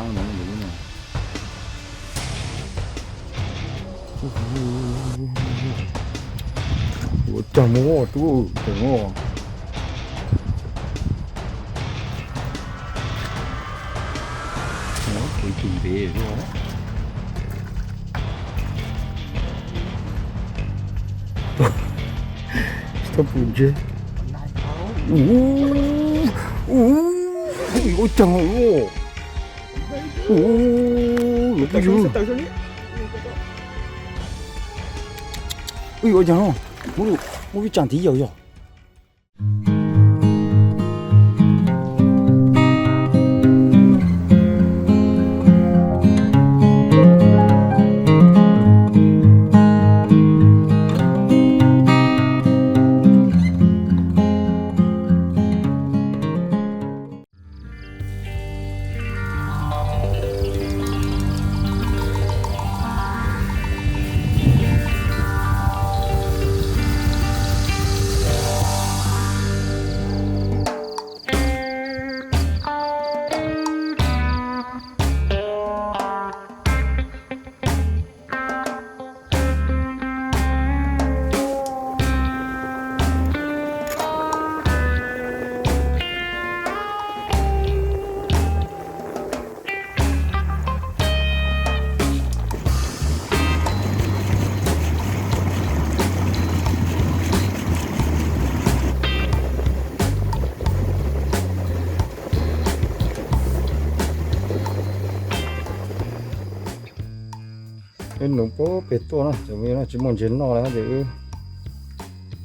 땀을 너무 흘리네. 어쩌모 뭐, 뭐, 뭐, 또 어쩌모 이렇게 입에 이거 스톱인지 우우 이거 있잖아 哎，呦大！哎呦，我讲，我我这张低儿又。nung po pe to na chỉ mi na chỉ muốn chiến nó là để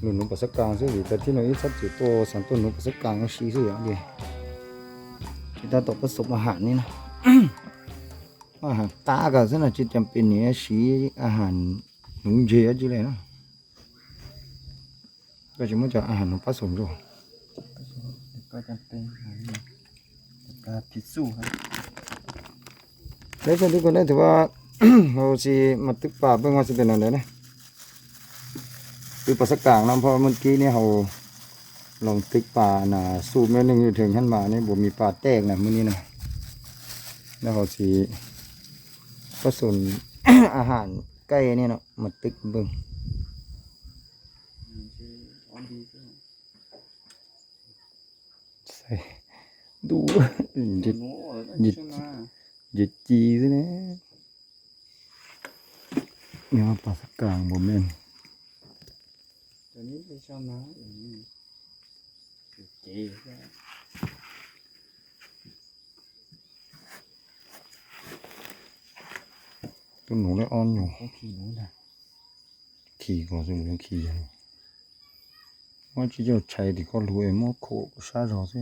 nung nung bắt sắc càng chứ gì ta thiên nung ít sắc chỉ to sản to nung bắt sắc càng nó xí xí vậy chúng ta tập bắt sụp mà hạn đi nè à ta cả rất là chỉ chăm pin nhé xí à hạn nung dễ chứ này nó cái chỉ muốn cho à hạn nung bắt sụp rồi cái chăm pin cái thịt su đấy cho đi con đấy thì ว่า ตกผสมอาหารนี่นะอาหารตาก็ซึ่งจะจำเป็นเนี่ยชี้อาหารหนุ่มเลยเนาะก็จะมันจะอาหารหนุ่มผสมด้วยก็จำเป็นก็พิสูจน์ครับแล้วทุกคนได้ถือว่าเราสิมาตึกป่าเบิ่งว่าสิเป็นอะไรนะคือภาษากลางนะเพราะเมื่อกี้เนี่ยเราลองตึกป่านะสูบแม่นึงอยู่ถึงขั้นมานี่บ่มีป่าแตกนะมื้อนี้นะแล้วเราสิผสมอาหารไก่เนี่ยเนาะมาตึกเบิ่งดีใช่ไหมใส่ดูหยิบใช่ไหมจิตจีซะนะ นี่ยภาษาสกลางบ่แม่นตัวนี้ไม่ชอบนะอย่างนี้เก๋ตัวหนูได้อ่อนอยู่ขี่หนูนะขี่ก่อนสิมึงขี่ยังว่าจะ要ใช้ดีก็รู้เองมั่วโคซาจอสิ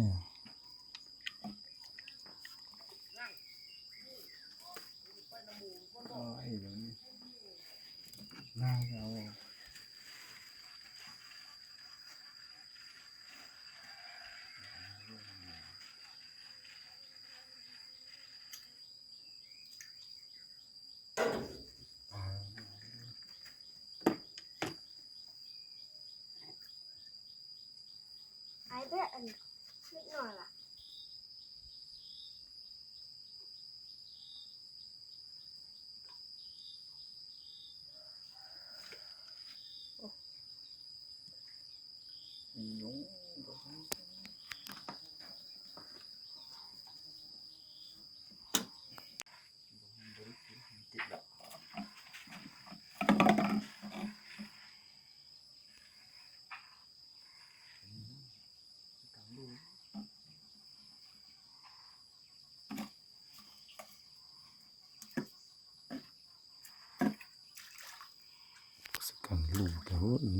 lù thấu nữa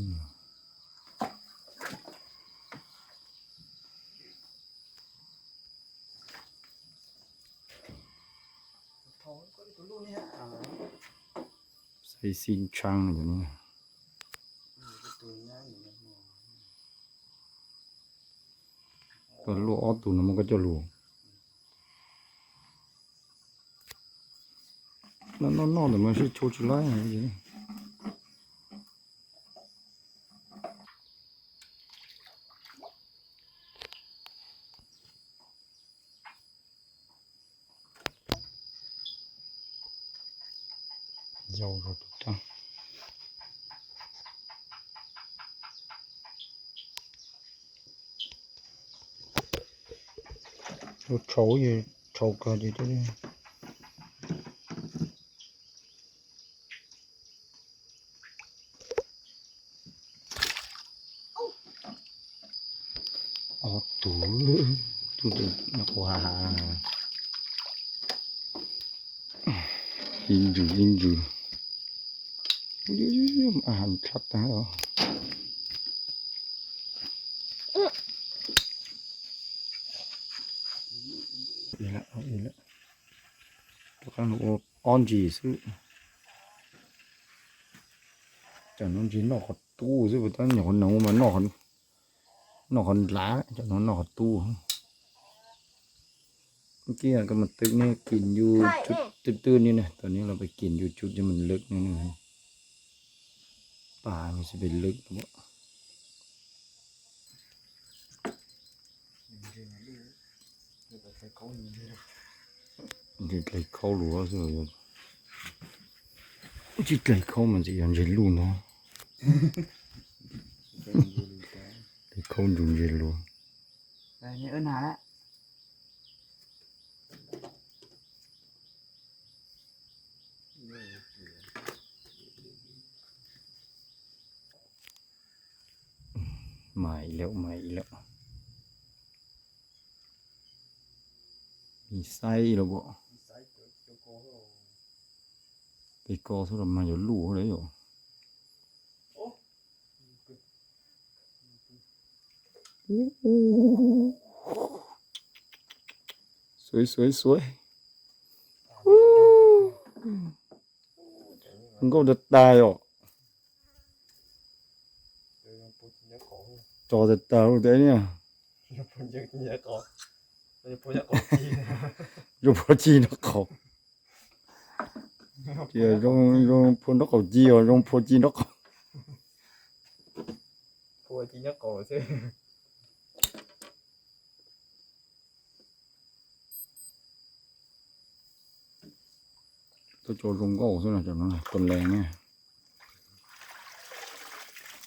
xây xin trăng rồi nè tôi lúa ót tụi nó mới có cho lúa nó nó nó để mà sẽ chua chua lại gì 올라오겠다. 저 저기 저까지들이 어두 두두 와 인주 인주 อาหารครับนะเราอีละเอาอีละตัวข้างหนูออนจีซื้อจากนั้นจีนอกตู้ซื้อไปตอนงหยอนหนูมานอกนอกล้าจากนั้นนอกตู้เมื่อกี้ก็มันตึกนี่กินอยู่จุดตื้นๆนี่นะตอนนี้เราไปกินอยู่จุดที่มันเลึกนี่นะ ป่ามันจะเป็นลึกนะบ่มันจะไกลเข้าหลัวสิเลยที่ไกลเข้ามันจะยังจะรู้เนาะไกลเข้าดูจะรู้ đây nhớ ơn hà đấy ให ม่แล้วใหม่แล้วมีไส้แล้วบ่ ไปกอสุดมาอยู่ลู่เลยอยู่สวยสวยสวยมันก็จะตายอ่ะ จอจะตายรู้ได้เนี่ย nhớ nhớ có nhớ nhớ có chi อยู่พอจีนกเขาเดี๋ยวลงลงพนกเขาจีอะลงพอจีนกเขา phù chi nhớ có chứ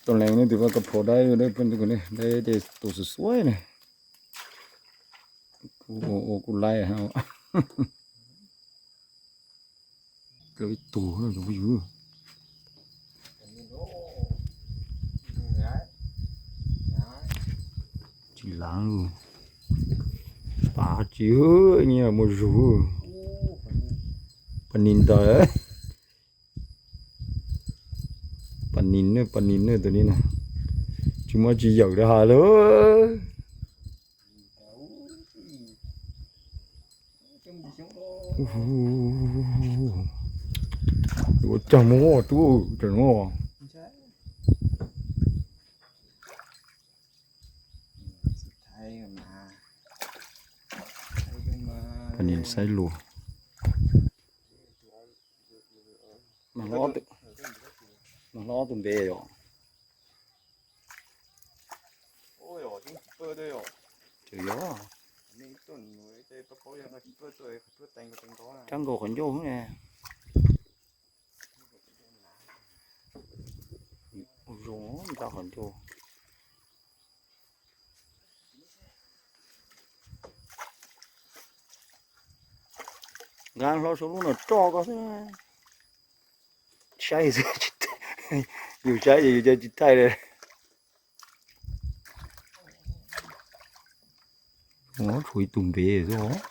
ตัวโจลงก็โอ้สุดนะจังนั้นต้นแรงเนี่ยต้นแรงนี่ถือว่ากระโผได้อยู่ได้เพิ่นทุกคนนี่ได้ได้ตัวสวยๆเนี่ยกูโอ้โอ้กูไล่ฮะก็ไอ้ตัวเราอยู่อยู่ đấy đấy จีหลังป่าจีเอ้ยเนี่ยมันรู้ ô ปนินตัวเอ้ย ปนินเนื้อปนินเนื้อตัวนี้นะจุมาจีหยอกได้ฮะเลยโอ้โหจังโม่ตัวจังโม่ปนนินไซลู 분배예요. 오요 좀 기뻐요. 저요. 짠거 còn vô nè vô người ta còn vô gan lo số luôn là cho có thế sai gì มันล้อตุ้มเบยอ่ะ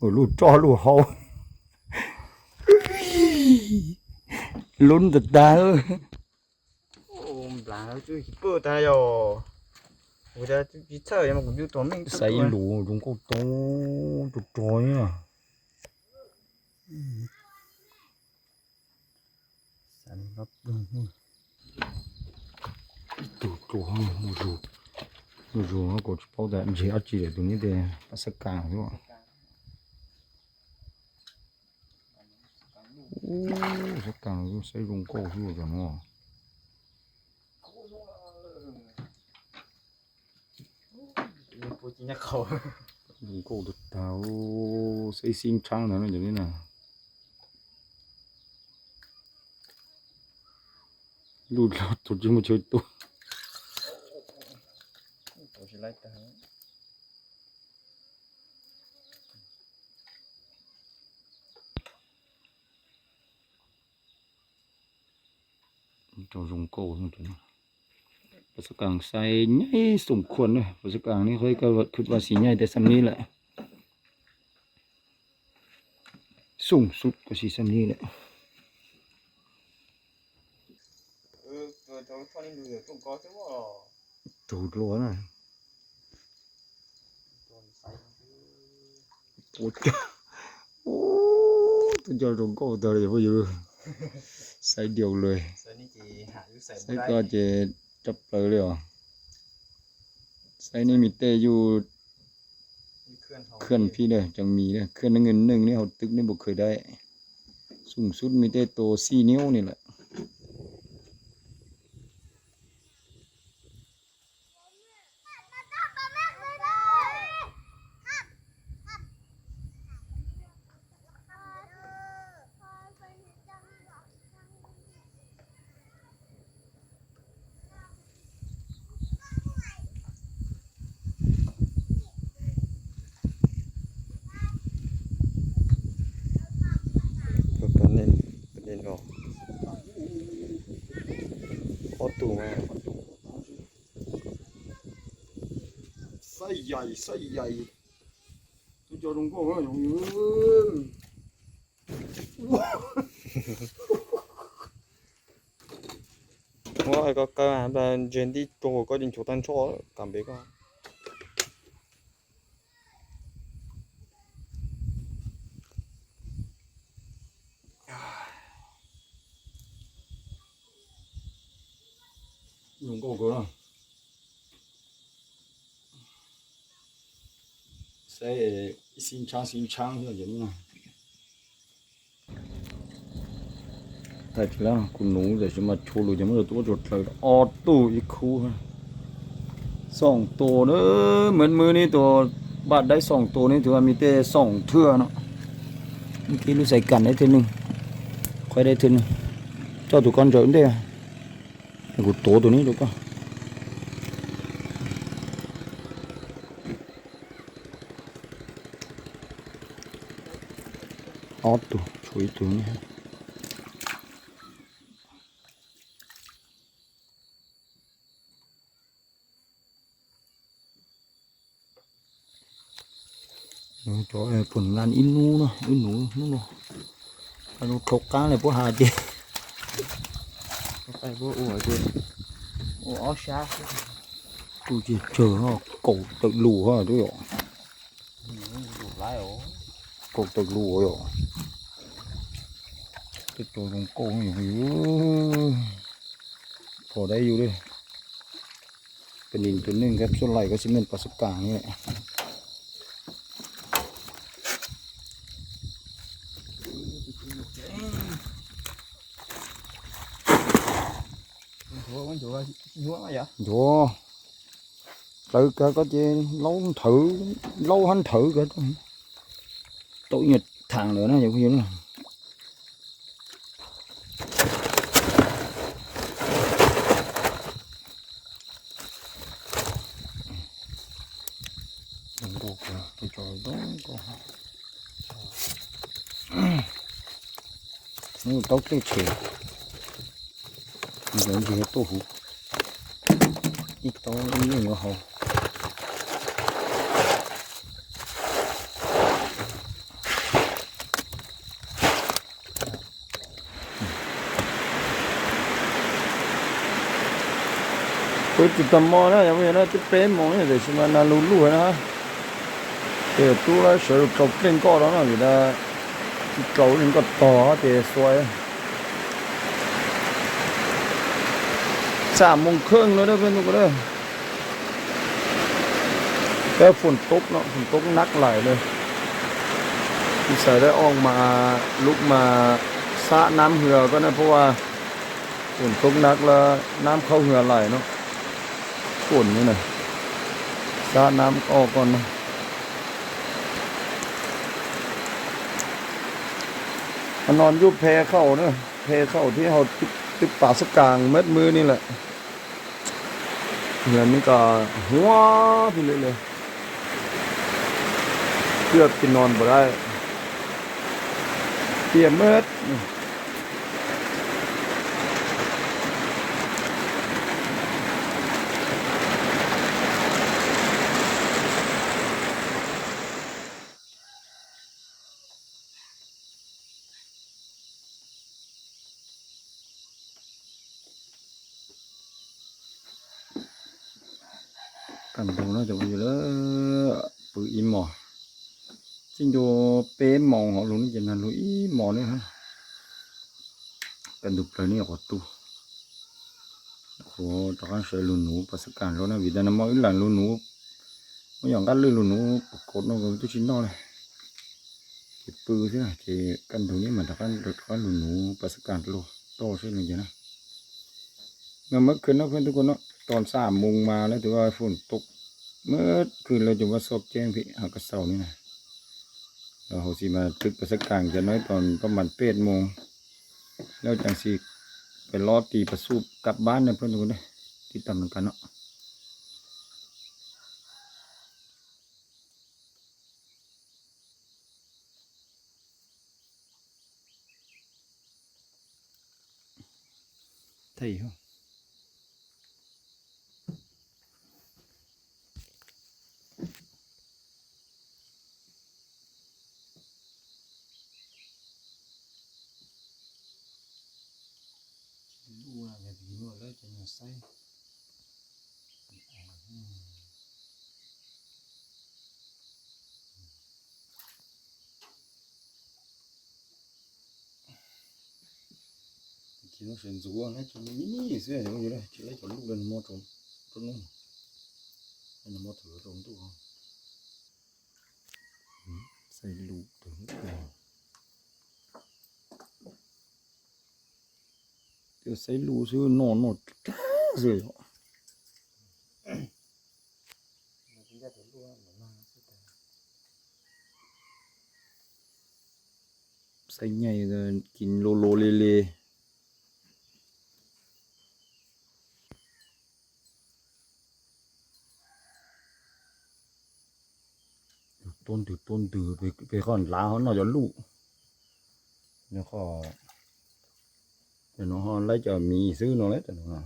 ôi ôi chúng bơ đây rồi เจอเยอะ nên tuần người chơi bắp bố cho nó bơ tôi bơ tay cái tay đó à จังโกขนโยงเนี่ยโอ้โหมันจะขนโยง gan lo số lúc nào cho có thế cháy rồi nhiều cháy gì cho chị tay đây nó thổi tùm bề rồi nó สันรับดงตัวตัวห้องมูรูมูรูเขากดเป้าแต่ไม่ใช่อาชีพตัวนี้แต่ปัสกาใช่ไหมโอ้สกังใส่ลงก้าวด้วยกันว่ะ cô chỉ nhắc khẩu đừng cô được tao xây xin trang nữa như thế nào lụt lọt tụt chứ một chơi tôi ตัวชิไล่ตา cho dùng cổ không thế nào và sự càng say nhảy sủng khuẩn này và sự càng này hơi cơ vật khứt vào xí nhảy để xăm ní lại sủng sút có xí xăm ní lại เออตัวตัวท่อนี้ดูเดี๋ยวต้ องกอใช่ป่ะ tụt luôn này ตัวใส่ ôi ô tôi cho dùng cổ tờ để bao giờ say điều lời ใส่นี่จีหาอยู่ใส่ say có chỉ chấp lời rồi say này mình tê อยู่มีเคลื่อนทองเคลื่อนพี่เด้อจังมีเด้อเคลื่อนเงินหนึ่งนี่เขาตึกนี่บ่เคยได้ สูงสุดมีแต่โตสี่นิ้วนี่แหละประ 아이 있어 이 아이 또 저런 거 용은 Đúng rồi, có các bạn là สินช้างสินช้างอย่างนี้นะแต่ทีละคุณหนูจะจะมาชว์หรือจะมาตัวจดเลยออตู้อีกคู่สองตัวเนอะเหมือนมือนี่ตัวบาดได้สองตัวนี่ถือว่ามีแต่สองเทื่อเนาะเมื่อกี้รู้ใส่กันได้ทีหนึงค่อยได้ทีหนึงเจ้าตัวก้อนเจอได้อไอ้กูโตตัวนี้ดูป่ะ tu chuối tu nhé nó cho phần lan ít nu nó ít nu nó nó nó nó cá này bố hà chứ tay bố ủa ở ủa u ó xa tôi chỉ chờ nó cổ tự lù thôi chứ rồi cổ tự lù rồi ha tôi rồi ดูไล่โอ้ cổ tự lù rồi cái tôi trong cổ này phổ đây vô đi cái nhìn tôi nên ghép số này có xí men pasok càng như này หัวมันหัวหัวมาเหรอ Vô Tự cơ có chi lâu thử Lâu hắn thử cơ Tội nhật thằng nữa nó vậy như thế 동동 음 떡대체 이건 이제 또후 이 떡이 있는 거 하고 cứ chụp tầm mò nó, bây giờ nó chụp bén mò này để xem nó lù lù nó. Nữa để tôi là sợ trọc lên co đó là người ta trâu lên có to thì xoay สามโมงครึ่งแล้วเด้เพื่อนทุกคนเด้อแล้วฝนตกเนาะฝนตกนักหลายเลยพี่สายได้ออกมาลุกมาสะน้ำเหือก็นะเพราะว่าฝนตกนักแล้วน้ำเข้าเหือไหลเนาะฝนนี่นะสะน้ำออกก่อนนะ มันนอนยุบเพเข้าเนอะเพเข้าที่เขาติดติดป่าสกลางเม็ดมือนี่แหละแล้วนี่ก็หัวไปเลยเลยเพื่อกินนอนบ่ได้เปียเม็ด กันดูน่าจะอยู่แล้วปืนอีหมอจริงดูเป๊ะมองของลุงนี่จะนั่นลุงอีหมอเนี่ยฮะกันดูเพลนี่ออกตู้โอ้ตอนใช้ลุนูภาษาการณ์แล้วนะวิดานมองอีหลานลุนูไม่อย่างกันเลยลุนูปรากฏน้องก็ตุ้ชินน้อเลยเก็บปืนใช่ไหมเจกันตรงนี้มันตะกันตะกันลุนูภาษาการณ์โลโตใช่ไหมจ๊ะนะเมื่อคืนนะเพื่อนทุกคนเนาะ ตอนสามโมงมาแล้วถือว่าฝนตกเมื่อคืนเราจะมาสอบแจ้งพี่หากระเสานี่นะเราเขาสิมาตึกประสกลางจะน้อยตอนประมาณเป็ดโมง แล้วจังสิไปรอตีประสูบกลับบ้านนะเพื่อนทุกคนเลยที่ตำเหมือนกันเนาะไทยเหรอ nó sẽ rùa nó cho ní xưa, giống như đây chỉ lấy cho lúc lên mua trộm trộm luôn hay là mua thử trộm tu không? Ừ, xây lũ trộm trộm tiêu xây lũ xưa nó nó rồi họ xây nhảy rồi kín lô lô lê lê. ต้นถือต้นถือไปไปข้อนล้าเขาหน่อยจะลูกแล้วก็เดี๋ยวน้องฮอนไล่จะมีซื้อน้องเล็กแต่น้อง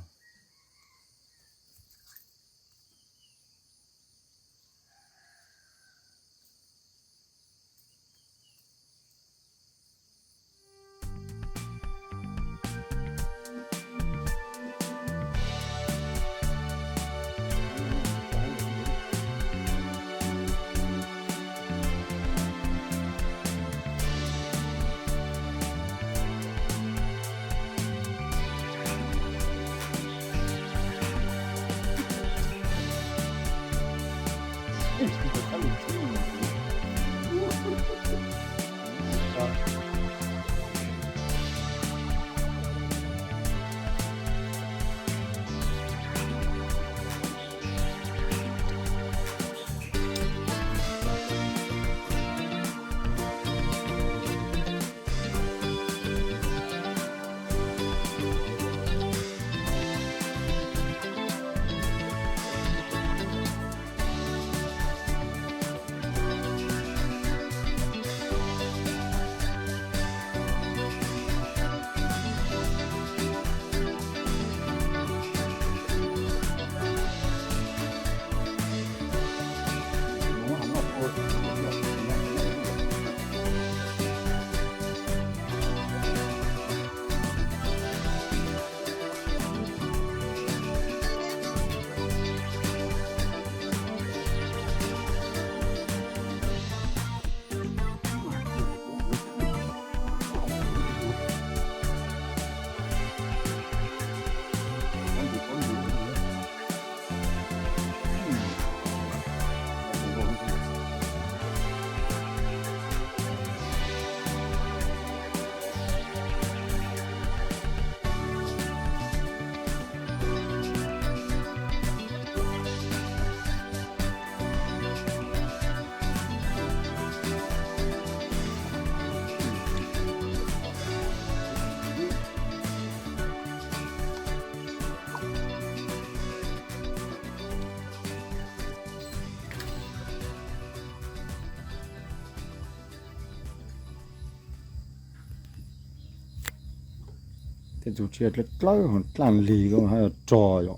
cái chủ chuyện là lấy hồn làm lì không hay là trò vậy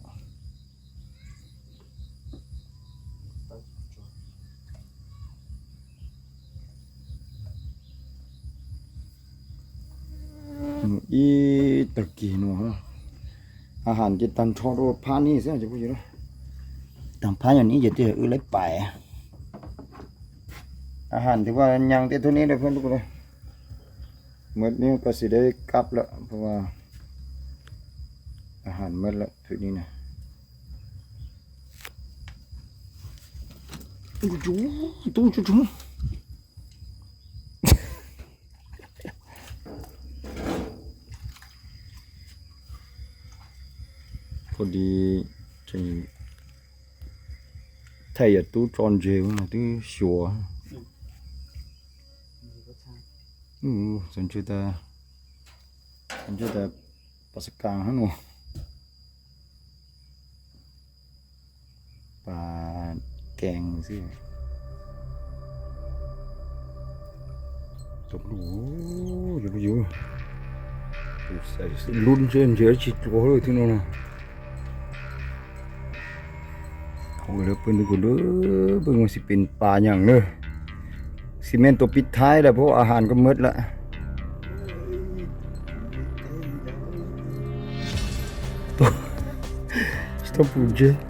ý tự kỳ nữa ha à hẳn chỉ tàn cho đồ phá ní sẽ chứ có gì đâu tàn phá nhà ní giờ thì ư lấy bài à hẳn thì ว่ายังแต่ตัวนี้เลยเพื่อนทุ กคนเลย เมื่อนี้ก็สิได้กลับแล้วเพราะว่า อาหารเมื่อละทีนี้นะโอ้โหตู้จุ๊จุ๊พอดีจะไทยตู้จอน เจวนะตู้ชัว Ừ, dân chưa ta dân chưa ta bắt sắc càng hết luôn và kèn gì chụp đủ rồi bây giờ sẽ luôn trên dưới chỉ có rồi thế nào nè không được bên của đứa bên mà sẽเป็นปลาอย่างเนอะ ซีเมนต์ตัวปิดท้ายแล้วเพราะอาหารก็หมืดละตัวตัวปูเจ Hôm nay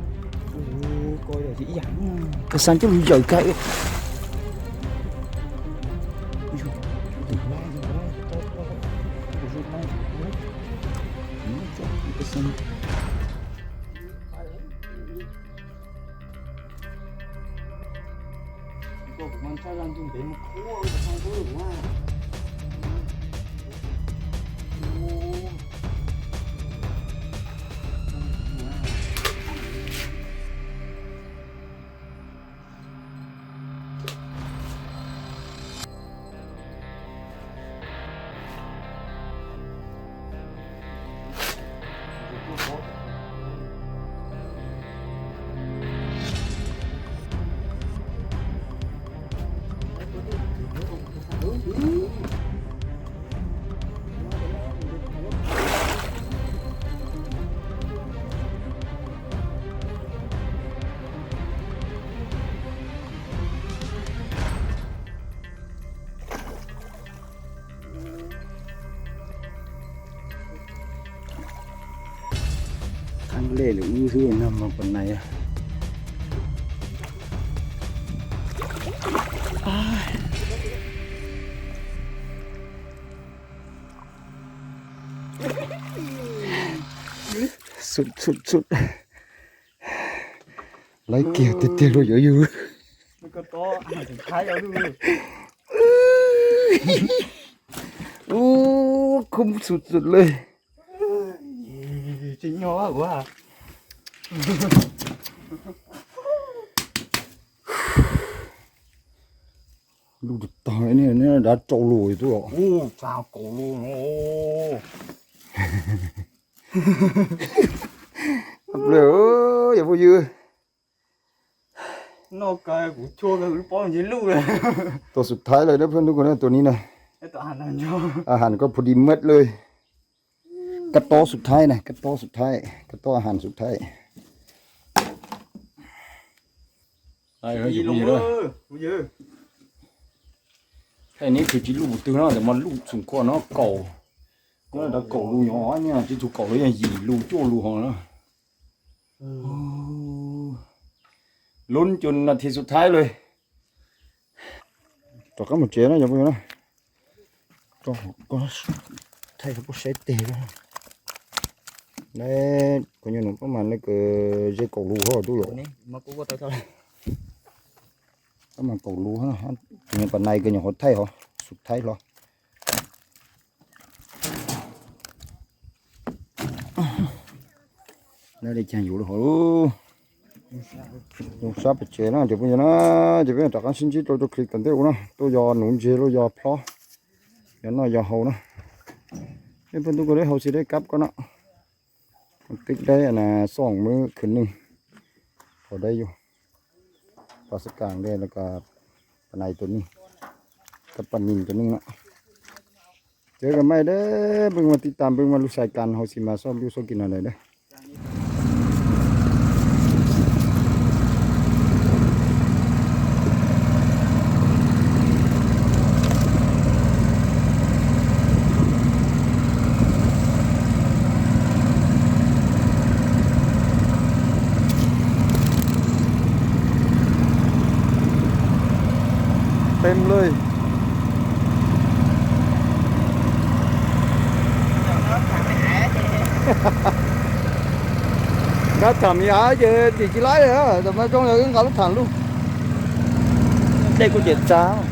coi là dĩ dãn cái xanh chứ bây giờ cái Thằng lê là ưu thư nằm vào phần này à. Sụt sụt sụt Lấy kìa tiệt tiệt rồi dữ dữ Nó có to Mà thì khá nhau luôn Ô không sụt sụt lên Chính nhỏ quá à Lúc được tỏi này nó đã trâu lùi tôi ạ Ô, chào cổ luôn Ô Lỡ ơi, vô dư Nó cái của chua cái của bó dưới lưu này ตัวสุดท้ายเลยนะเพื่อนทุกคนนะตัวนี้นะ Cái tòa hẳn là nhau อาหารก็พอดีเม็ดเลย กระโตอสุดท้ายนะกระโตอสุดท้าย กระโตออาหารสุดท้าย ไอ้เฮ้ย Gì อยู่ luôn นี่เลย ơ Vô dư แค่นี้คือจีลูกตัวนะแต่มันลูกสูงกว่าเนาะเก่าก็แต่เก่าลูกหยอเนี่ยจีถูกเก่าเลยยังยีลูกโจ้ลูกหอนะลุ้นจนนาทีสุดท้ายเลยตัวก็หมดเจ๊นะอย่าพูดนะก็ก็ไทยก็ใช้เตะแล้ว đấy coi như nó có mà nó cái dây cầu lù ho tôi rồi Nè, mà cô có tao thôi มันก็รู้นะมันก็ในก็ยังหดไทยเหรอสุดไทยหรอแล้วได้แข่งอยู่หรอโอ้ลูกสาวไปเจอนะเดี๋ยวพวกนี้นะเดี๋ยวพวกนี้จากการสิ้นจิตเราจะคลิกกันเดี๋ยวนะตัวยอหนุนเจลยาพลอยันน้อยยอหูนะนี่เพื่อนตัวก็ได้หูสิได้กลับก็นะติดได้อนะสองมือขึ้นหนึ่งพอได้อยู่ ปลาสกางได้แล้วก็ปลาในตัวนี้กับปลานินตัวนึงนะเจอกันไหมเด้อเบิ่งมาติดตามเบิ่งมาลูกชายกันเฮาสิมาซ่อมอยู่ซ่อมกินอะไรเด้อ làm gì hả? Chị, chị chỉ lái rồi đó rồi mà trong này cũng gặp thằng luôn. Đây có chuyện sao?